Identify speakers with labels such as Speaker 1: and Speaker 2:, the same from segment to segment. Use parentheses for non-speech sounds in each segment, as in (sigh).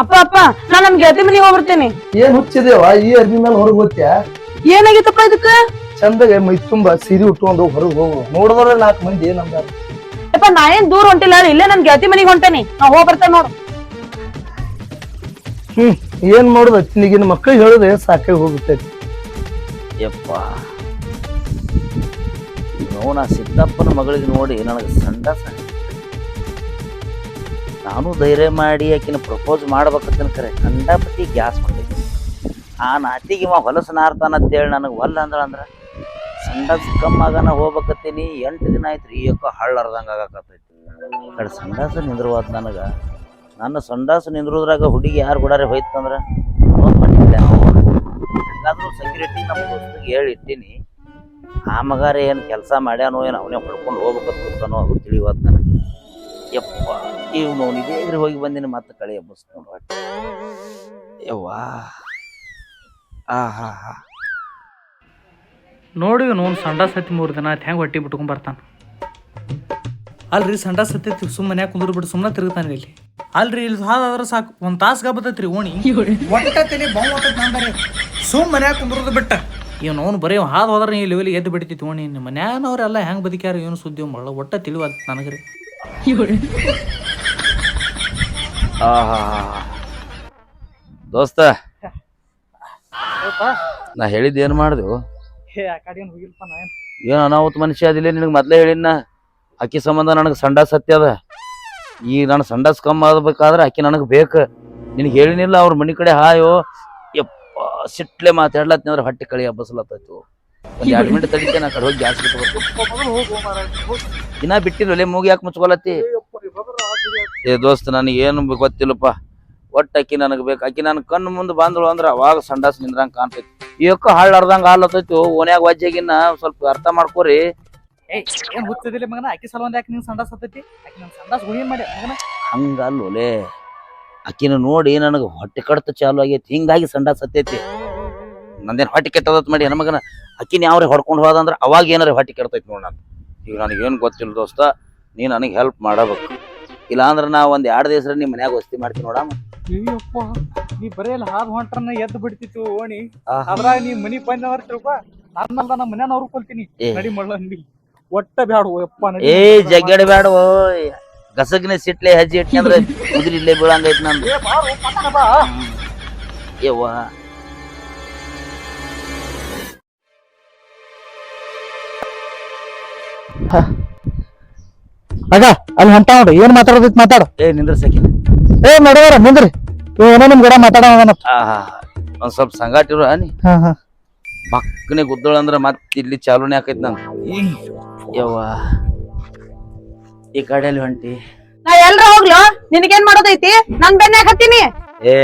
Speaker 1: ಅಪ್ಪ ಅಪ್ಪ ನಾನ್ ನಮ್ ಗೆಳತಿ ಮನೆಗೆ ಹೋಗ್ಬಿಡ್ತೇನೆ
Speaker 2: ಏನ್ ಹುಚ್ಚಿದೇವ? ಈ ಅರ್ಬಿ ಮೇಲೆ ಹೊರಗ್ ಹೋಗ್ತ್ಯಾ
Speaker 1: ಏನಾಗಿತ್ತಪ್ಪ ಇದಕ್ಕ?
Speaker 2: ಚಂದಗೆ ಮೈ ತುಂಬಾ ಸೀರೆ ಉಟ್ಕೊಂಡು ಹೊರಗ್ ಹೋಗು. ನೋಡಿದ್ರೆ ನಾಲ್ಕು ಮಂದಿ ಏನಂದ
Speaker 1: ಅಪ್ಪ ನಾ ಏನ್ ದೂರ ಹೊಂಟಿಲ್ಲ ಇಲ್ಲೇ ನನ್ ಗೆಳತಿ ಮನೆಗೆ ಹೊಂಟೇನಿ. ನಾ ಹೋಗ್ ಬರ್ತೇನೆ ನೋಡು.
Speaker 2: ಹ್ಮ್ ಏನ್ ಮಾಡುದ? ಈಗಿನ ಮಕ್ಕಳಿಗೆ ಹೇಳಿದ್ರೆ ಸಾಕಾಗಿ ಹೋಗ್ಬಿಟ್ಟೈತಿ
Speaker 3: ಯಪ್ಪ. ನೋನ ಸಿದ್ದಪ್ಪನ ಮಗಳಿಗೆ ನೋಡಿ ನನಗೆ ಸಂಡ ನಾನು ಧೈರ್ಯ ಮಾಡಿ ಆಕಿನ ಪ್ರಪೋಸ್ ಮಾಡ್ಬೇಕಂತ ಕರೆ ಕಂಡಪತಿ ಗ್ಯಾಸ್ ಮಾಡ್ತೀನಿ ಆ ನಾತಿಗೆ ಇವ ಹೊಲಸು ನಾರ್ತಾನ ಅಂತೇಳಿ ನನಗೆ ಹೊಲ್ಲ ಅಂದ್ರೆ ಅಂದ್ರೆ ಸಂಡಸ್ ಕಮ್ಮಗನ ಹೋಗ್ಬೇಕತ್ತೀನಿ, ಎಂಟು ದಿನ ಆಯ್ತು ರೀ ಯಾಕೋ ಹಳ್ಳ ಅರ್ದಂಗೆ ಆಗಾಕತ್ತೈತಿ. ಕಡೆ ಸಂಡಾಸ ನಿಂದ್ರವಾದ ನನಗೆ, ನನ್ನ ಸಂಡಾಸ ನಿಂದ್ರೋದ್ರಾಗ ಹುಡುಗಿ ಯಾರು ಬಿಡಾರೆ ಹೋಯ್ತಂದ್ರೆ ಮಾಡಿದ್ದೆ ಎಲ್ಲಾದರೂ ಸೆಕ್ಯೂರಿಟಿ ನಮ್ಮ ದೋಸ್ತಿಗೆ ಹೇಳಿ ಇಟ್ಟೀನಿ. ಆ ಮಗಾರ ಏನು ಕೆಲಸ ಮಾಡ್ಯಾನೋ ಏನು ಅವನೇ ಹೊಡ್ಕೊಂಡು ಹೋಗ್ಬೇಕಂತ ಅದು ತಿಳಿಯುವಾದ ನನಗೆ. ಯಪ್ಪ ಇವ್ ನೋಡಿದೆ ಇದ್ರೆ ಹೋಗಿ ಬಂದಿನ ಮತ್ತೆ ಕಳೆ ಬಸ್ ನೋಡುವ ಯವ್ವಾ. ಆ, ಹಾ ಹಾ.
Speaker 4: ನೋಡಿ ನೋನ್ ಸಂಡ ಸತಿ ಮೂರು ದಿನ ಆಯ್ತು ಹೆಂಗೆ ಹೊಟ್ಟಿ ಬಿಟ್ಕೊಂಡ್ ಬರ್ತಾನ. ಅಲ್ರಿ ಸಂಡ ಸತಿ ಸುಮ್ಮನೆ ಕುಂದ್ರ ಬಿಟ್ಟು ಸುಮ್ಮನೆ ತಿರುಗ್ತಾನೆ ಇಲ್ಲಿ. ಅಲ್ರಿ, ಇಲ್ಲಿ ಹಾದಾದ್ರೆ ಸಾಕು, ಒಂದ್ ತಾಸು ಗಬ್ಬತೈತ್ರಿ ಓಣಿ. ಒಟ್ಟ ತಲೆ ಬಾವು ನಂಬರಿ ಸುಮ್ಮನೆ ಕುಂದ್ರದು ಬಿಟ್ಟ. ಇವ್ ಅವ್ನು ಬರೀ ಹಾದ್ ಹೋದ್ರೆ ಈ ಲೆವೆಲ್ ಎದ್ದು ಬಿಡ್ತಿತ್ತು ಓಣಿ. ನಿಮ್ಮ ಮನ್ಯಾನವ್ರೆಲ್ಲ ಹೆಂಗ್ ಬದುಕ್ಯಾರ, ಏನು ಸುದ್ದಿ ಮಳ್ಳ ಒಟ್ಟ ತಿಳಿವಲ್ ನನಗ್ರಿ. (laughs)
Speaker 3: ದೋಸ್ತ ನಾ ಹೇಳಿದ್ದು ಏನು ಮಾಡಿದೆವು
Speaker 4: ಹೇ ಆ ಕಡೆ ಏನು ಹೋಗಿಲ್ಪ ನಾ ಏನು?
Speaker 3: ಏನು ಅನಾಹುತ ಮನುಷ್ಯ ಅದಿಲ್ಲ ನಿನಗೆ ಮೊದಲೇ ಹೇಳಿನ ಅಕ್ಕಿ ಸಂಬಂಧ ನನಗೆ ಸಂಡಾಸ್ ಸತ್ಯ ಅದ. ಈ ನನ್ನ ಸಂಡಾಸ್ ಕಮ್ಮಿ ಆಗ್ಬೇಕಾದ್ರೆ ಅಕ್ಕಿ ನನಗೆ ಬೇಕು. ನಿನಗೆ ಹೇಳಿನಿಲ್ಲ ಅವ್ರ ಮನೆ ಕಡೆ ಹಾಯೋ. ಯಪ್ಪ ಸಿಟ್ಲೆ ಮಾತಾಡ್ಲತ್ತಿನ ಅಂದ್ರೆ ಹೊಟ್ಟೆ ಕಳಿ ಹಬ್ಬಸ್ಲತ್ತೈತು ಒಂದು ಎರಡು ಮಿನಿಟ್ ತಡಿತೆ ನಾ ಕಡೆ ಹೋಗಿ ಗ್ಯಾಸ್ ಬಿಟ್ಟು ಇನ್ನ ಬಿಟ್ಟಿಲ್ಲ ಒಲೆ ಮೂಗಿ ಯಾಕೆ ಮುಚ್ಕೊಲತ್ತಿ ಏ ದೋಸ್ತ ನನಗೆ ಏನು ಗೊತ್ತಿಲ್ಲಪ್ಪ. ಒಟ್ಟ ಅಕ್ಕಿ ನನಗೆ ಬೇಕು. ಅಕ್ಕಿ ನನ್ನ ಕಣ್ಣು ಮುಂದೆ ಬಂದಳು ಅಂದ್ರೆ ಅವಾಗ ಸಂಡಾಸ್ ನಿಂದ್ರಂಗೆ ಕಾಣ್ತೈತಿ. ಯಾಕೋ ಹಾಳಾರ್ದಂಗೆ ಹಾಲತ್ತೈತಿ ಓನ್ಯಾಗ ವಜ್ಜಾಗಿನ ಸ್ವಲ್ಪ ಅರ್ಥ ಮಾಡ್ಕೋರಿ.
Speaker 4: ಏನು ಹುಚ್ಚದಿಲ್ಲ ಮಗನ? ಅಕ್ಕಿ ಯಾಕೆ ನಿನ್ ಆಕಿ ಸಂಡಾಸ್ ಮಾಡಿ ಮಗನ?
Speaker 3: ಹಂಗಲ್ಲೋಲೆ ಅಕ್ಕಿನ ನೋಡಿ ನನಗೆ ಹೊಟ್ಟೆ ಕಡತ ಚಾಲು ಆಗೈತಿ ಹಿಂಗಾಗಿ ಸಂಡಾಸ್ ಸತ್ತೈತಿ ನಂದೇನು ಹೊಟ್ಟೆ ಕೆಟ್ಟದತ್ ಮಾಡಿ ನಮಗನ ಅಕ್ಕಿನ ಯಾವ್ರೆ ಹೊಡ್ಕೊಂಡು ಹೋದಂದ್ರೆ ಅವಾಗ ಏನಾರ ಹೊಟ್ಟೆ ಕೆಡ್ತೈತಿ ನೋಡಿ ನಾನು. ಈಗ ನನಗೇನು ಗೊತ್ತಿಲ್ಲ ದೋಸ್ತ ನೀ ನನಗೆ ಹೆಲ್ಪ್ ಮಾಡಬೇಕು. ಇಲ್ಲಾಂದ್ರೆ ನಾ ಒಂದು ಎರಡು ದಿವಸ ನಿಮ್ಮ ಮನ್ಯಾಗ ವಸ್ತಿ ಮಾಡ್ತೀನಿ ನೋಡಮ್ಮ.
Speaker 4: ಅಯ್ಯಪ್ಪ ನೀ ಬರೇ ಇಲ್ಲ ಹಾದ್ ಹೊಂಟ್ರನ್ನ ಎದ್ದು ಬಿಡ್ತಿತ್ತು ಓಣಿ. ಅದ್ರಾಗ ನೀ ಮನಿ ಬಂದವ್ರ ತಿಳ್ಕೊ ನನ್ನಲ್ದ ನಮ್ಮ ಮನ್ಯಾನವ್ರು ಕೊಲ್ತೀನಿ. ನಡಿ ಮಳ್ಳ ಅಂದಿ ಒಟ್ಟ ಬ್ಯಾಡ ಯಪ್ಪ
Speaker 3: ಏ ಜಗ್ಗಡ ಬೇಡ ಗಸಗ್ನೆ ಸಿಟ್ಲೆ ಹೆಜ್ಜೆ ಇಟ್ನಿ ಅಂದ್ರೆ (laughs) ಉದುರಿ ಇಲ್ಲೇ ಬೀಳಂಗೈತಿ ನಂದು.
Speaker 4: ಏ ಬಾರೋ ಪಕ್ಕನ ಬಾ.
Speaker 2: ಆಗ ಅಲ್ಲಿ ಹೊಂಟ ನೋಡು ಏನ್ ಮಾತಾಡೋದಿತ್ ಮಾತಾಡು.
Speaker 3: ಏ ನಿಂದ್ರ ಸಕಿನ.
Speaker 2: ಏ ನಡವರ ನಿಂದ್ರಿ. ಏನೋ ನಿಮ್ ಗಿಡ ಮಾತಾಡೋಣ
Speaker 3: ಆಹಾ ಒಂದ್ ಸ್ವಲ್ಪ ಸಂಗಾಟ ಇರೋ
Speaker 2: ಹಾ ಹಾ.
Speaker 3: ಪಕ್ಕನೆ ಗುದ್ದಳ ಅಂದ್ರ ಮತ್ ಇಲ್ಲಿ ಚಾಲೂನೆ ಆಕೈತಿ ನಂಗೆ. ಯವ್ವ. ಈ ಕಡೆಯಲ್ಲಿ ಹೊಂಟಿ?
Speaker 1: ನಾ ಎಲ್ರ ಹೋಗ್ಲೋ? ನಿನಗೇನ್ ಮಾಡೋದೈತಿ? ನನ್ ಬೆನ್ನ ಹಾಕತ್ತೀನಿ.
Speaker 3: ಏ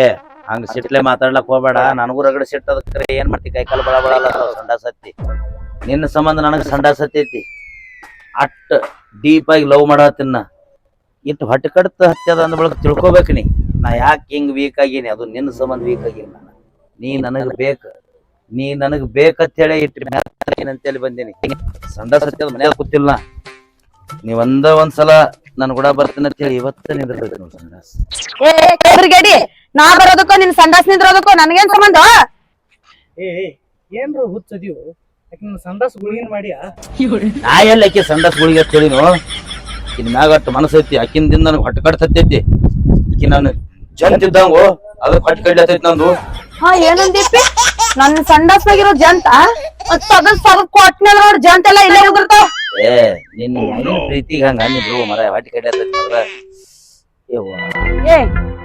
Speaker 3: ಹಂಗ ಸಿಟ್ಲೆ ಮಾತಾಡ್ಲಕ್ ಹೋಗ್ಬೇಡ. ನನಗೂ ರಗಡೆ ಸಿಟ್ಟು ಅದಕ್ಕೆ ಏನ್ ಮಾಡ್ತಿ? ಕೈಕಾಲು ಬಳ ಬಳ ಸತ್ತಿ ನಿನ್ನ ಸಂಬಂಧ ನನಗ ಸಂಡ ಸತ್ತೈತಿ ಅಟ್ ಡೀಪ್ ಆಗಿ ಲವ್ ಮಾಡತ್ತಿನ ಇಟ್ಟು ಹೊಟ್ಟೆ ಕಡ್ತ ಹತ್ಯದ ಅಂದ ಬಳಕ ತಿಳ್ಕೊಬೇಕು ನೀ. ನಾ ಯಾಕೆ ಹಿಂಗ್ ವೀಕ್ ಆಗೀನಿ? ಅದು ನಿನ್ನ ಸಂಬಂಧ ವೀಕ್ ಆಗಿಲ್ಲ ನಾನು ನೀ ನನಗ್ ಬೇಕ. ನೀ ನನಗ್ ಬೇಕಂತ ಹೇಳಿ ಇಟ್ಟು ಅಂತೇಳಿ ಬಂದೀನಿ. ಸಂಡ ಸತ್ಯದ ಮನೆಯಲ್ಲಿ ಕೂತಿಲ್ಲ ನೀವ್ ನೀ ಒಂದ ಒಂದ್ಸಲ ನನ್ ಕೂಡ ಬರ್ತೀನಿ ಅಂತ ಹೇಳಿ ಇವತ್ತ ಸಂಡಾಸ್
Speaker 1: ಏ ನಾ ಬರೋದಕ್ಕೋ ನಿನ್ ಸಂಡಾಸ್ ನಿಂದ್ರೋದಕ್ಕೋ ನನ್ಗೇನ್ ಸಂಬಂಧ?
Speaker 4: ಏ ಏ, ಏನ್ರ ಹುಚ್ಚದಿವು ಸಂಡಾಸ್ ಗುಳಿಗಿನ ಮಾಡ್ಯಾ?
Speaker 3: ನಾ ಎಲ್ಲ ಆಕಿ ಸಂಡಸ್ ಗುಳಿಗೆ ಅಂತ ಹೇಳಿನು ಇನ್ ಮ್ಯಾಗ ಅಟ್ಟು ಮನಸ್ಸೈತಿ ಆಕಿನ ನನಗೆ ಹೊಟ್ಟೆ ಕಟ್ತೈತಿ ಆಕಿ ನಾನು ಜಂತ ಇದ್ದಂಗು ಅದಕ್ಕೆ ಹೊಟ್ಟೆ ಕಡ್ಲತೈತಿ ನಂದು.
Speaker 1: ಹಾ ಏನಂದಿಪ್ಪಿ ನನ್ ಸಂಡಾಸ್ನಾಗಿರೋ ಜಂತ ನೋಡ್ ಜಂತ ಎಲ್ಲ ಇಲ್ಲೇ
Speaker 3: ಏ ನಿನ್ನ ಮಗನ ಪ್ರೀತಿಗೆ ಹಂಗ ಅಂದಿದ್ರು ಮರ ಹೊಟ್ಟೆ ಕಡ್ಲತೈತಿ ಅದ್ರ
Speaker 1: ಏ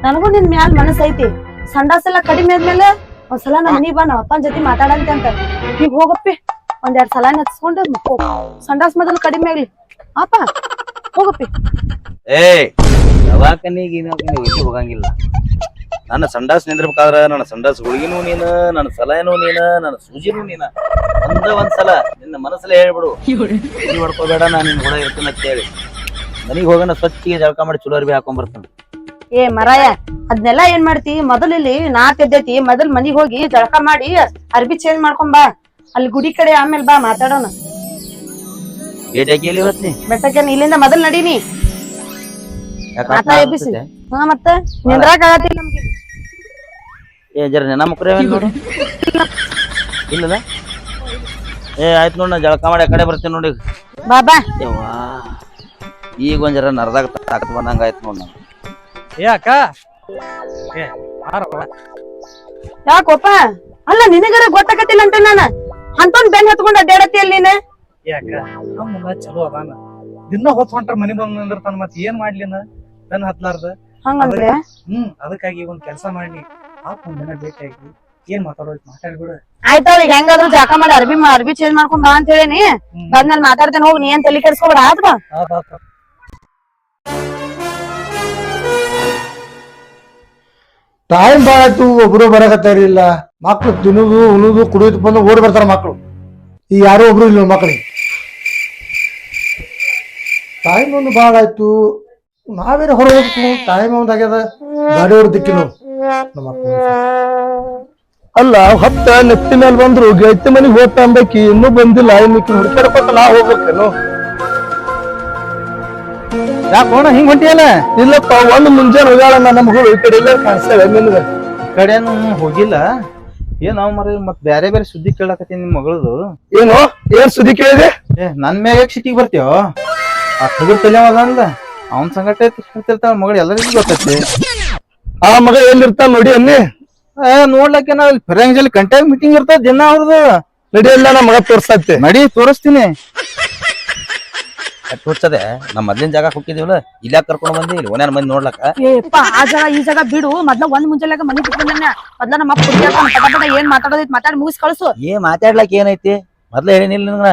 Speaker 1: ನನಗೂ ನಿನ್ ಮ್ಯಾಲ್ ಮನಸ್ ಐತಿ ಸಂಡಾಸ್ ಎಲ್ಲ ಕಡಿಮೆ ಆದ್ಮೇಲೆ ಒಂದ್ಸಲ ನಮ್ಮ ಮನಿ ಬಾ ನಮ್ಮ ಅಪ್ಪನ ಜೊತೆ ಮಾತಾಡಂತೆ ಅಂತ. ಈಗ ಹೋಗಪ್ಪಿ. ಒಂದೆರಡ್ ಸಲ ನಚ್ಕೊಂಡು ಮಕ್ಕೋ ಸಂಡಾಸ್ ಮೊದಲು ಕಡಿಮೆ ಆಗ್ಲಿ. ಆಪ ಹೋಗಪ್ಪಿ.
Speaker 3: ಏ ದವಾಖಾನಿಗೆ ಎಲ್ಲಿ ಹೋಗಂಗಿಲ್ಲ. ನನ್ನ ಸಂಡಾಸ್ ನಿಂದ್ರಬೇಕಾದ್ರ ನನ್ನ ಸಂಡಾಸ್ ಗುಳಿಗಿನೂ ನೀನ ನನ್ನ ಸಲಹೆನೂ ನೀನ ನನ್ನ ಸೂಜಿನೂ ನೀನ. ಒಂದ ಒಂದ್ಸಲ ನಿನ್ನ ಮನಸ್ಸಲ್ಲೇ ಹೇಳ್ಬಿಡು. ಇಲ್ಲಿ ಹೊಡ್ಕೋಬೇಡ ನಾನು ನಿನ್ ಕೂಡ ಇರ್ತೀನಿ ಅಂತ ಹೇಳಿ. ಮನಿಗೆ ಹೋಗೋಣ ಸ್ವಚ್ಛಗೆ ಜಳಕ ಮಾಡಿ ಚಲೋ ಅರ್ಬಿ ಹಾಕೊಂಡ್ ಬರ್ತಾನೆ.
Speaker 1: ಏ ಮರಾಯ ಅದ್ನೆಲ್ಲಾ ಏನ್ ಮಾಡ್ತಿ? ಮೊದಲಿಲ್ಲಿ ನಾಕ್ ಎದ್ದೈತಿ ಮೊದಲ್ ಮನಿಗ್ ಹೋಗಿ ಜಳಕ ಮಾಡಿ ಅರ್ಬಿ ಚೇಂಜ್ ಮಾಡ್ಕೊಂಡ್ ಬಾ. ಅಲ್ಲಿ ಗುಡಿ ಕಡೆ ಆಮೇಲೆ ಬಾ ಮಾತಾಡೋಣ.
Speaker 3: ಏಟಾಗಿ ಎಲ್ಲಿ ಇವತ್ತಿ
Speaker 1: ಬೆಟ್ಟಕ್ಕೆ ಇಲ್ಲಿಂದ ಮೊದಲ್ ನಡೀನಿ. ಮಾತಾ ಎಬ್ಬಿಸಿ. ಹಾ ಮತ್ತ? ನಿಂದ್ರಾಕ್ ಆಗತ್ತಿಲ್ಲ ನಮ್ಗೆ.
Speaker 3: ಏ ಜರ ನೆನ ಮುಕ್ರೆ ನೋಡು. ಇಲ್ಲದ? ಏ ಆಯ್ತು ನೋಡಿ ನಾ ಜಳಕ ಮಾಡಿ ಆ ಕಡೆ ಬರ್ತೀನಿ ನೋಡಿ
Speaker 1: ಬಾಬಾ
Speaker 3: ಯವ್ವಾ ಈಗ ಒಂದ್ ಜರ ನರದಾಗ ತಾಕತ್ ಬಂದಂಗ ಆಯ್ತು ನೋಡಿ ನಂಗೆ.
Speaker 4: ಏ ಅಕ್ಕ. ಏ ಬಾರವ್ವ.
Speaker 1: ಯಾಕೋಪ? ಅಲ್ಲ ನಿನಗರ ಗೊತ್ತಾಗತ್ತಿಲ್ಲ ಅಂತ ನಾನು. ಅಂತೊಂದ್ ಬೆನ್ ಹತ್ಕೊಂಡ್ ಅಡ್ಡಾಡತಿ ಅಲ್ಲಿ ನೀನ್?
Speaker 4: ಯಾಕ? ಅವನೆಲ್ಲ ಚಲೋ ಅದಾನ. ದಿನ ಹೊತ್ ಹೊಂಟ್ರ ಮನಿ ಬಂದ್ ನಿಂದಿರ್ತಾನ ಮತ್ ಏನ್ ಮಾಡ್ಲಿನ ಬೆನ್ ಹತ್ಲಾರ್ದ.
Speaker 1: ಹಂಗಂದ್ರೆ
Speaker 4: ಹ್ಮ್ ಅದಕ್ಕಾಗಿ ಒಂದ್ ಕೆಲಸ ಮಾಡಿ ಪಾಪ ಒಂದ್ ದಿನ ಭೇಟಿಯಾಗಿ ಏನ್ ಮಾತಾಡೋದ್ ಮಾತಾಡ್ಬಿಡು
Speaker 1: ಆಯ್ತಾವ ಈಗ ಹೆಂಗಾದ್ರು ಜಾಕ ಮಾಡಿ ಅರ್ಬಿ ಮಾ- ಅರ್ಬಿ ಚೇಂಜ್ ಮಾಡ್ಕೊಂಡ್ ಬಾ ಅಂತ ಹೇಳಿನಿ ಬಂದ್ಮೇಲೆ ಮಾತಾಡ್ತೇನೆ ಹೋಗಿ ನೀ ಏನ್ ತಲೆ ಕೆಡ್ಸ್ಕೊಬೇಡ ಆತ್ವಾ
Speaker 4: ಆತ್ ಆತ್.
Speaker 2: ಟೈಮ್ ಬಾಳಾಯ್ತು ಆಯ್ತು ಒಬ್ರು ಬರಕತ್ತಾರಿಲ್ಲ. ಮಕ್ಳು ತಿನ್ನುದು ಉಣುದು ಕುಡಿಯೋದು ಬಂದು ಓಡಿ ಬರ್ತಾರ ಮಕ್ಳು. ಈ ಯಾರೋ ಒಬ್ರು ಇಲ್ಲ ಮಕ್ಕಳಿಗೆ. ಟೈಮ್ ಒಂದು ಭಾಳ ಆಯ್ತು. ನಾವೇನು ಹೊರ ಹೋಗ್ತೀವಿ? ಟೈಮ್ ಒಂದ್ ಆಗ್ಯದ. ಗಾಡಿ ದಿಕ್ಕಿನ ನಮ್ಮ ಮಕ್ಳು. ಅಲ್ಲ ಹತ್ತ ನೆತ್ತಿ ಮೇಲೆ ಬಂದ್ರು ಗೆಳತಿ ಮನೆಗೆ ಹೋಗ್ತ ಅಂಬೇಕಿ ಇನ್ನೂ ಬಂದಿಲ್ಲ. ಇನ್ನು ಹುಡುಕಾಡ್ಕೊತ ನಾ ಹೋಗ್ಬೇಕೇನು?
Speaker 5: ಯಾಕೋಣ ಹಿಂಗ್ ಹೊಂಟಿಯಲ್ಲ?
Speaker 2: ಇಲ್ಲಪ್ಪ ಒಂದು ಮುಂಜಾನೆ ಹೋಗ್ಯಾಳ ಮಗಳು ಈ ಕಡೆ ಇಲ್ಲ ಕಾಣಿಸ್ತೇವೆ ನಿನ್ಗೆ
Speaker 5: ಕಡೆನು ಹೋಗಿಲ್ಲ. ಏನ್ ನಾವ್ ಮರ ಮತ್ ಬ್ಯಾರೆ ಬೇರೆ ಸುದ್ದಿ ಕೇಳಕತ್ತೀನಿ ನಿಮ್ ಮಗಳದು.
Speaker 2: ಏನು? ಏನ್ ಸುದ್ದಿ ಕೇಳಿದೆ?
Speaker 5: ಏ ನನ್ ಮ್ಯಾಗ ಸಿಟಿಗೆ ಬರ್ತೀವ ಆ ಹುಡುಗ ತಲೆ ಅದಂದ ಅವನ್ ಸಂಗಟ ಹೇಳ್ತಿರ್ತಾಳ ಮಗಳು ಎಲ್ಲರಿಗೂ ಗೊತ್ತೈತಿ.
Speaker 2: ಆ ಮಗ ಎಲ್ಲಿರ್ತಾನ ನೋಡಿ ಅನ್ನಿ.
Speaker 5: ಏ ನೋಡ್ಲಕ್ಕೆ ನಾವ್ ಇಲ್ಲಿ ಕಂಟ್ಯಾಕ್ಟ್ ಮೀಟಿಂಗ್ ಇರ್ತದ ದಿನ ಅವ್ರದ್ದು
Speaker 2: ನಡಿಯಲ್ಲ ನಮ್ಮ ಮಗ ತೋರ್ಸತ್ತೆ.
Speaker 5: ನಡಿ ತೋರಿಸ್ತೀನಿ.
Speaker 3: ಹುಚ್ಚದೆ ನಮ್ಮ ಮೊದ್ಲಿನ ಜಾಗ ಹೋಗಿದೀವಲ್ಲ ಇಲ್ಲ ಕರ್ಕೊಂಡು ಬಂದಿ? ಇಲ್ಲಿ ಓನ್ಯಾನ ಮಂದಿ ನೋಡ್ಲಕ್ಕ?
Speaker 1: ಏಪ್ಪ ಆ ಜಾಗ ಈ ಜಾಗ ಬಿಡು. ಮೊದ್ಲ ಒಂದ್ ಮುಂಜಾನೆ ಮನಿ ಬಿಟ್ಕೊಂಡ ಮೊದ್ಲ ನಮ್ಮ ಅಪ್ಪ ಕುಡಿಯಾಕ ಪಟ ಪಟ ಏನ್ ಮಾತಾಡೋದೈತಿ ಮಾತಾಡಿ ಮುಗಿಸ್ ಕಳ್ಸು.
Speaker 3: ಏ ಮಾತಾಡ್ಲಕ್ ಏನೈತಿ? ಮೊದ್ಲ ಹೇಳಿನಿಲ್ಲ ನಿನಗ.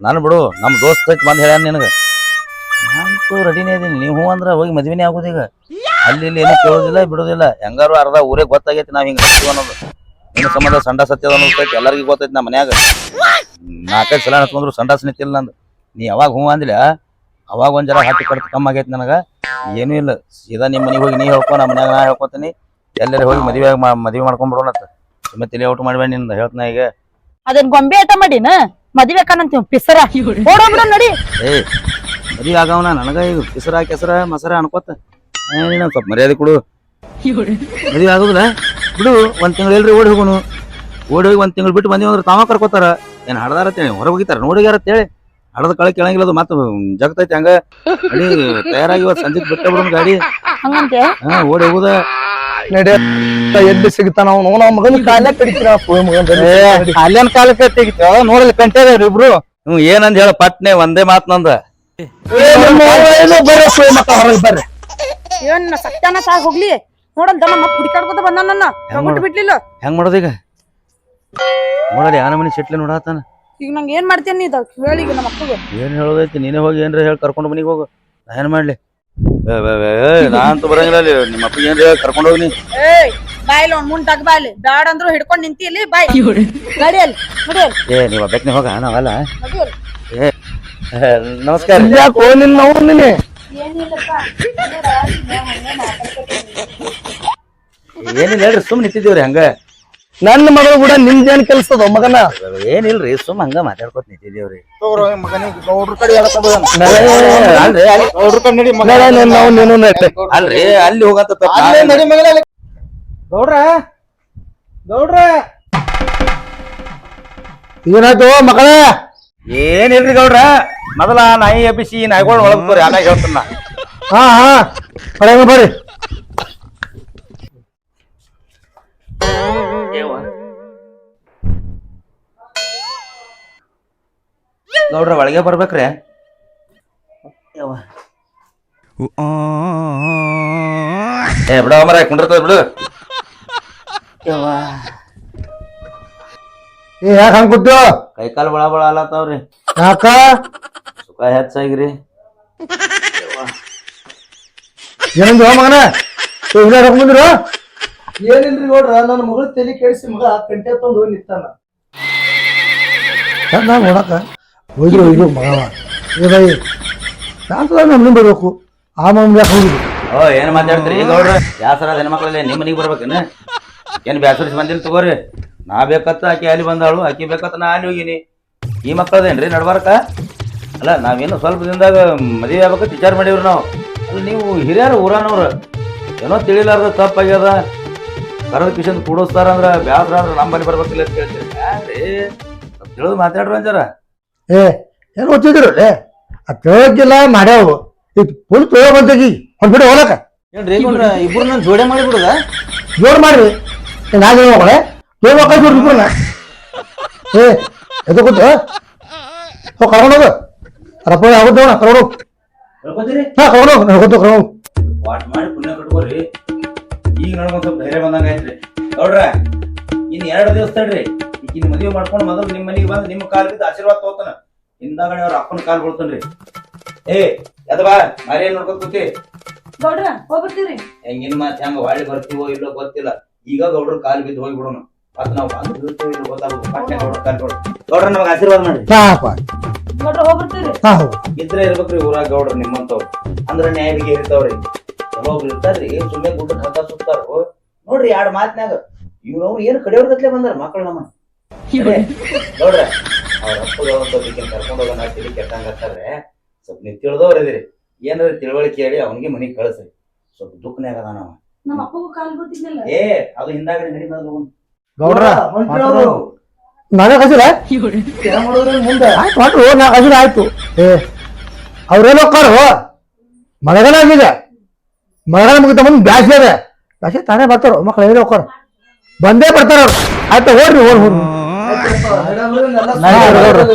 Speaker 3: ನಾನು ಬಿಡು ನಮ್ಮ ದೋಸ್ತ್ ಐತಿ ಬಂದ್ ಹೇಳ್ಯಾನ ನಿನಗ. ನಾನಂತೂ ರೆಡಿನೇ ಇದೀನಿ. ನೀವು ಹೂ ಅಂದ್ರ ಹೋಗಿ ಮದ್ವಿನೇ ಆಗೋದು ಈಗ. ಅಲ್ಲಿ ಇಲ್ಲಿ ಏನೂ ಕೇಳೋದಿಲ್ಲ ಬಿಡೋದಿಲ್ಲ. ಹೆಂಗಾರು ಅರ್ಧ ಊರೇ ಗೊತ್ತಾಗೈತಿ ನಾವ್ ಹಿಂಗ ಅನ್ನೋದು. ನಿನ್ನ ಸಂಬಂಧ ಸಂಡ ಸತ್ಯದ ಅನ್ನೋದೈತಿ ಎಲ್ಲರಿಗೂ ಗೊತ್ತೈತಿ ನಮ್ಮ ಮನ್ಯಾಗ. ನಾಲ್ಕೈದು ಸಲ ಹತ್ಕೊಂಡ್ರು ಸಂಡಾಸ್ ನಿಂತಿಲ್ಲ ನಂದು. ನೀ ಯಾವಾಗ ಹ್ಞೂ ಅಂದ್ಲ ಅವಾಗ ಒಂದ್ ಜರ ಹತ್ತಿ ಕಡ್ತ ಕಮ್ಮಿ ಆಗೈತೆ ನನಗ. ಏನೂ ಇಲ್ಲ ಸೀದಾ ನಿಮ್ಮ ಮನೆಗೆ ಹೋಗಿ ನೀ ಹೇಳ್ಕೊ ನಮ್ಮ ಮನ್ಯಾಗ ನಾ ಹೇಳ್ಕೊತೀನಿ. ಎಲ್ಲರೂ ಹೋಗಿ ಮದುವೆ ಮದುವೆ ಮಾಡ್ಕೊಂಡ್ಬಿಡೋಣ ಸುಮ್ಮನೆ ತಲೆ ಔಟ್ ಮಾಡ್ಬೇಡ ನಿಂದ ಹೇಳ್ತಾನ ಈಗ.
Speaker 1: ಅದೇನ್ ಗೊಂಬೆ ಆಟ ಮಾಡಿನ? ಮದ್ವೆ ಕಣ್ಣಂತ ಪಿಸರ. ಓಡೋಗ್ಬಿಡ ನಡಿ.
Speaker 3: ಏ ಮದುವೆ ಆಗವನ ನನಗ ಈಗ ಕೆಸರ ಕೆಸರ ಮಸರ ಅನ್ಕೋತ. ಸ್ವಲ್ಪ ಮರ್ಯಾದೆ ಕೊಡು. ಮದುವೆ ಆಗೋದಿಲ್ಲ? ಬಿಡು ಒಂದ್ ತಿಂಗಳು ಎಲ್ರಿ ಓಡಿ ಹೋಗೋನು. ಓಡಿ ಹೋಗಿ ಒಂದ್ ತಿಂಗಳು ಬಿಟ್ಟು ಬಂದಿವಂದ್ರೆ ತಾವ ಕರ್ಕೋತಾರ. ಏನ್ ಹಡ್ದಾರ ಅಂತೇಳಿ ಹೊರಗೆ ಹೋಗಿತಾರ ಅಂತೇಳಿ ಹಡದ ಕಳೆ ಕೇಳಂಗಿಲ್ಲ ಅದು ಮತ್ತೆ ಜಗತೈತಿ ಹಂಗ. ಅಡಿ ತಯಾರಾಗಿ ಇವತ್ತು ಸಂಜೆ ಬಿಟ್ಟ ಬಿಡೋ ಗಾಡಿ.
Speaker 1: ಹಂಗಂತೆ?
Speaker 3: ಹಾ ಓಡಿ ಹೋಗುದ.
Speaker 2: ನಡೆ ಎಲ್ಲಿ ಸಿಗ್ತಾನ ಅವನು? ನಮ್ಮ ಮಗನ ಕಾಲ ಕಡಿತೀರ? ಮಗನ
Speaker 5: ಅಲ್ಲೇನ್ ಕಾಲಕ್ಕೆ ತೆಗಿತೀವ ನೋಡಲಿ ಕಂಟ್ಯಾಗ ಇಬ್ರು.
Speaker 3: ಹ್ಮ್ ಏನಂದ್ ಹೇಳ ಪಟ್ನೆ ಒಂದೇ ಮಾತ್ ನಂದ.
Speaker 2: ಹೊರಗೆ ಬರ್ರಿ.
Speaker 1: ಏನ್ ಸತ್ಯಾನ ಸಾಗ್ ಹೋಗ್ಲಿ? ನೋಡಂತ ನಮ್ಮ ಅಪ್ಪ ಹುಡುಕಾಡ್ಕೊತ ಬಂದ ನನ್ನ. ತಗೊಂಡು ಬಿಡ್ಲಿಲ್ಲ
Speaker 3: ಹೆಂಗ್ ಮಾಡೋದೀಗ ಈಗ? ನೋಡಲಿ ಯಾನ ಮನಿ ಸಿಟ್ಲೆ ನೋಡತ್ತಾನ.
Speaker 1: ಈಗ ನಂಗೆ ಏನ್ ಮಾಡ್ತೇನೆ ನೀವು ಹೇಳಿ ಈಗ ನಮ್ಮ ಅಕ್ಕಗೆ.
Speaker 3: ಏನ್ ಹೇಳೋದೈತಿ? ನೀನೇ ಹೋಗಿ ಏನ್ರ ಹೇಳಿ ಕರ್ಕೊಂಡು ಮನಿಗೆ ಹೋಗು. ನಾ ಏನ್ ಮಾಡ್ಲಿ? ಏ, ಏ, ಏ, ಏ, ನಾ ಅಂತೂ ಬರಂಗಿಲ್ಲ ಅಲ್ಲಿ. ನಿಮ್ಮ ಅಪ್ಪ ಏನ್ರ ಹೇಳಿ ಕರ್ಕೊಂಡು ಹೋಗಿ ನೀ.
Speaker 1: ಏಯ್ ಬಾಯ್ಲಿ ಅವ್ನ್ ಮುಂದ್ ತಗ ಬಾಯ್ಲಿ ಬ್ಯಾಡ ಅಂದ್ರು ಹಿಡ್ಕೊಂಡು ನಿಂತಿ ಇಲ್ಲಿ ಬಾಯ್. ನಡಿಯಲ್
Speaker 3: ಏ ನೀವು ಒಬ್ಬಕ್ನೆ ಹೋಗ ನಾವಲ್ಲ
Speaker 1: ನಡಿಯಲ್
Speaker 3: ಏ ಏ, ನಮಸ್ಕಾರ.
Speaker 2: ಯಾಕೆ ನಿನ್ನ ನಾವು ನಿನ್ನೆ?
Speaker 3: ಏನಿಲ್ಲ ಹೇಳ್ರಿ ಸುಮ್ ನಿಂತಿದ್ದೀವ್ರಿ ಹಂಗ.
Speaker 2: ನನ್ನ ಮಗಳು ಕೂಡ ನಿಮ್ದೇನ್ ಕೆಲ್ಸದ ಮಗನ?
Speaker 3: ಏನಿಲ್ರಿ ಸುಮ್ ಹಂಗ ಮಾತಾಡ್ಕೊತ
Speaker 5: ಹೇಳಕ್
Speaker 3: ಅಲ್ರಿ ಅಲ್ಲಿ ಹೋಗಂತ.
Speaker 5: ಗೌಡ್ರ? ಗೌಡ್ರ?
Speaker 2: ಏನಾಯ್ತು ಮಗಳ?
Speaker 3: ಏನಿಲ್ರಿ ಗೌಡ್ರ? ಮೊದಲ ನಾಯಿ ಎಬ್ಬಿಸಿ ನಾಯಿಗಳು ಬರ್ರಿ ಆಮ್ಯಾಗ ಹೇಳ್ತಾನ.
Speaker 2: ಹಾ ಹಾ. ಹೊರಗೆ
Speaker 3: ಗೌಡ್ರ ಒಳಗೆ ಬರ್ಬೇಕ್ರಿ. ಏ ಬಿಡ ಮರ ಕುಂಡಿರ್ತದ ಬಿಡು.
Speaker 2: ಏ ಯಾಕೆ ಹಂಗೆ ಕೂತು
Speaker 3: ಕೈ ಕಾಲು ಬಳ ಬಳ ಅಲ್ಲತ್ತವ್ರಿ
Speaker 2: ಯಾಕ?
Speaker 3: ಸುಖ ಹೆಚ್ಚಾಗಿರಿ.
Speaker 2: ಏನಂದು ಮಗನ? ಬಂದ್ರು? ಏನಿಲ್ರಿ ನೋಡ್ರ ನನ್ನ ಮಗಳು ತಲೆ ಕೇಳಿಸಿ ಮಗ ಕಂಟೆ ತಂದು ಹೋಗಿ ನಿಂತಾನ. ಚಂದ ನೋಡಕ ಹೋಯ್ದು ಮಗವ ಯಾಕೆ ನಮ್ಮನೆ ಬರ್ಬೇಕು? ಆ ಮಗನ ಯಾಕೆ ಹೋಗಿದ್ರು
Speaker 3: ಓ ಏನ್ ಮಾತಾಡ್ತೀರಿ? ಗೌಡ್ರ ಯಾಸರ ಹೆಣ್ಮಕ್ಳಲ್ಲಿ ನಿಮ್ಮ ಮನಿಗೆ ಬರ್ಬೇಕೇನ? ಏನ್ ಬ್ಯಾಸರಿಸಿ ಬಂದಿಲ್ಲ ತಗೋರಿ. ನಾ ಬೇಕತ್ತ ಆಕಿ ಅಲ್ಲಿ ಬಂದಾಳು ಆಕಿ ಬೇಕತ್ತ ನಾ ಅಲ್ಲಿ ಹೋಗಿನಿ. ಈ ಮಕ್ಕಳದೇನ್ರಿ ನಡ್ಬಾರಕ? ಅಲ್ಲ ನಾವೇನು ಸ್ವಲ್ಪ ದಿನದಾಗ ಮದುವೆ ಆಗ್ಬೇಕಂತ ವಿಚಾರ ಮಾಡೀವ್ರಿ ನಾವು. ಅಲ್ಲ ನೀವು ಹಿರಿಯರು ಊರಾನವ್ರು. ಏನೋ ತಿಳಿಲಾರ್ದ ತಪ್ಪಾಗ್ಯದ. ಕರದ ಕಿಶನ್ ಕೂಡಿಸ್ತಾರ ಅಂದ್ರೆ ಬ್ಯಾಸರ ಅಂದ್ರ ನಮ್ಮಲ್ಲಿ ಬರ್ಬೇಕಿಲ್ಲ ಅಂತ ಕೇಳ್ತೀನಿ ಯಾಕ್ರಿ ಸ್ವಲ್ಪ ತಿಳಿದು ಮಾತಾಡ್ರಿ ಅಂಜಾರ
Speaker 2: ಏ ಏನು ಗೊತ್ತಿದ್ರು ಲೇ ಆ ತಿಳೋಕ್ಕಿಲ್ಲ ಮಾಡ್ಯಾವು. ಈಗ ಫುಲ್ ತಿಳೋ ಬಂತಗಿ ಒಂದ್ ಬಿಡು ಹೋಲಕ
Speaker 5: ಏನ್ರಿ ಇಬ್ರು ನಾನು ಜೋಡೆ ಮಾಡಿಬಿಡುದ
Speaker 2: ಜೋಡ್ ಮಾಡ್ರಿ. ನಾನು ಹೋಗಳೆ ಜೋಡ್ ಮಕ್ಕಳು ಜೋಡ್ ಇಬ್ರು ಏ ಎದು ಗೊತ್ತು ಹೋ ಕರ್ಕೊಂಡೋಗು ರಪ್ಪ ಆಗುತ್ತವಣ ಕರ್ಕೊಂಡು
Speaker 3: ಹೇಳ್ಕೊತೀರಿ?
Speaker 2: ಹಾ ಕರ್ಕೊಂಡು ಗೊತ್ತು ಕರ್ಕೊಂಡೋಗು
Speaker 3: ವಾಟ್ ಮಾಡಿ ಪುಣ್ಯ ಕಟ್ಕೋರಿ? ಈಗ ನೋಡ್ಕೊಂಡ್ ಸ್ವಲ್ಪ ಧೈರ್ಯ ಬಂದಂಗ ಐತ್ರಿ ನೋಡ್ರ ಇನ್ ಎರಡು ದಿವಸ ತಡ್ರಿ. ಈಗಿನ ಮದುವೆ ಮಾಡ್ಕೊಂಡು ಮೊದಲು ನಿಮ್ಮ ಮನೆಗೆ ಬಂದು ನಿಮ್ಮ ಕಾಲ್ ಬಿದ್ದು ಆಶೀರ್ವಾದ ತಗೋತಾನ. ಹಿಂದಾಗಡೆ ಅವ್ರ ಅಪ್ಪನ ಕಾಲ್ ಬೀಳ್ತಾನ್ರಿ. ಏ ಅದ ಬಾ ಮಾರಿ ಏನ್ ನೋಡ್ಕೊಂಡ್ ಕೂತಿ?
Speaker 1: ಗೌಡ್ರ ಹೋಗ್ಬರ್ತೀವ್ರಿ
Speaker 3: ಹೆಂಗಿನ ಮಾತ್ ಹೆಂಗ ಹೊಳ್ಳಿ ಬರ್ತೀವೋ ಇಲ್ಲೋ ಗೊತ್ತಿಲ್ಲ. ಈಗ ಗೌಡ್ರ ಕಾಲ್ ಬಿದ್ದು ಹೋಗ್ಬಿಡೋಣ ಅದ್ ಮತ್ ನಾವು ಬಂದು ಬೀಳ್ತೀವೋ ಇಲ್ಲೋ ಗೊತ್ತಾಗುತ್ತೆ ಪಟ್ಟೆ ಗೌಡ್ರ ಕಾಲ್ ಬಿಡೋಣ ಗೌಡ್ರ ನಮಗೆ ಆಶೀರ್ವಾದ
Speaker 2: ಮಾಡಿ
Speaker 1: ಗೌಡ್ರ ಹೋಗ್ಬರ್ತೀವ್ರಿ
Speaker 2: ಹಾ ಹೋಗು.
Speaker 3: ಇದ್ರೆ ಇರ್ಬೇಕ್ರಿ ಊರಾಗ ಗೌಡ್ರ ನಿಮ್ಮಂತವ್ರು. ಅಂದ್ರ ನ್ಯಾಯ ಬಿಗಿ ಇರ್ತಾವ್ರಿ ಕೆಲವೊಬ್ರು ಇರ್ತಾರ್ರಿ ಸುಮ್ಮನೆ ಗುಡ್ಡ ಹತ್ತ ಸುತ್ತಾರು ನೋಡ್ರಿ ಎರಡ್ ಮಾತ್ನ್ಯಾಗ. ಇವ್ನವ್ರು ಏನು ಕಡೆಯವ್ರದತ್ಲೆ ಬಂದಾರ ಮಕ್ಕಳು ನಮ್ಮ ನೋಡ್ರ ಅವ್ರ ಅಪ್ಪಗ ಒಂದ್ ಕರ್ಕೊಂಡು ಹೋಗೋಣ ತಿಳಿ ಕೆಟ್ಟಂಗತ್ತಾರ್ರೆ ಸ್ವಲ್ಪ ನೀವು ತಿಳಿದವ್ರ ಇದೀರಿ. ಏನಾರ ತಿಳುವಳಿಕೆ ಹೇಳಿ ಅವನಿಗೆ ಮನಿಗ್ ಕಳಿಸ್ರಿ. ಸ್ವಲ್ಪ ದುಃಖನೇ ಅದಾನ ಅವ.
Speaker 1: ನಮ್ಮ ಅಪ್ಪಗೂ ಕಾಲ್ ಗೊತ್ತಿದ್ನಲ್ಲ
Speaker 3: ಏ ಅದು ಹಿಂದಾಗಡೆ ನಡಿ ಮೊದಲು.
Speaker 5: ಗೌಡ್ರ.
Speaker 2: ನಾನೇ
Speaker 3: ಮುಂದೆ.
Speaker 2: ಆಯ್ತು ನಾ ಕಸಿಲ್ಲ ಆಯ್ತು. ಏ ಅವ್ರೇನು ಹೋಗ್ತಾರೋ? ಮಳೆಗಾಲ ಆಗಿದೆ. ಮಳೆಗಾಲ ಮುಗಿತ ಮುಂದೆ ಬ್ಯಾಸ್ಗೆ ಬ್ಯಾಸ್ಗೆ ತಾನೇ ಬರ್ತಾರ? ಮಕ್ಳು ಹೇಳಿ ಹೋಗ್ತಾರ? ಬಂದೇ ಬರ್ತಾರ ಅವ್ರು? ಆಯ್ತು ಹೋಗ್ರಿ ಹೋಗ್ರಿ ಹೋಗ್ರಿ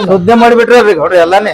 Speaker 5: ಸುದ್ದಿ ಮಾಡಿಬಿಟ್ರಿ ಗೌಡ್ರ ಎಲ್ಲಾನೇ.